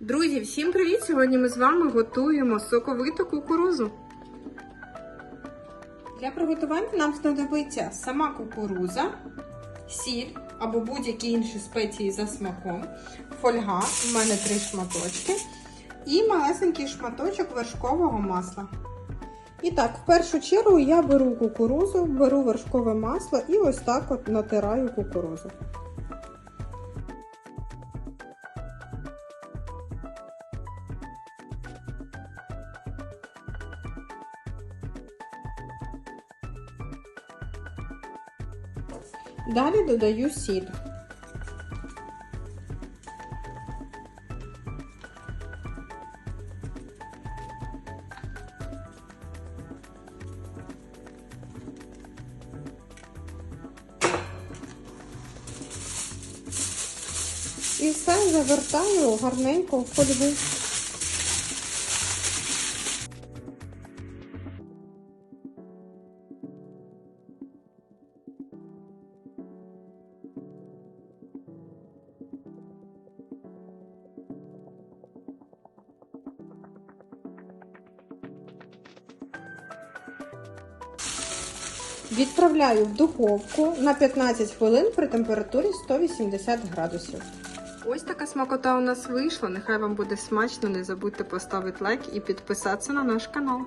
Друзі, всім привіт! Сьогодні ми з вами готуємо соковиту кукурузу. Для приготування нам знадобиться сама кукуруза, сіль або будь-які інші спеції за смаком, фольга, у мене три шматочки, і малесенький шматочок вершкового масла. І так, в першу чергу я беру кукурузу, беру вершкове масло і ось так от натираю кукурузу. Далі додаю сіль. І все завертаю гарненько в фольгу. Відправляю в духовку на 15 хвилин при температурі 180 градусів. Ось така смакота у нас вийшла. Нехай вам буде смачно. Не забудьте поставити лайк і підписатися на наш канал.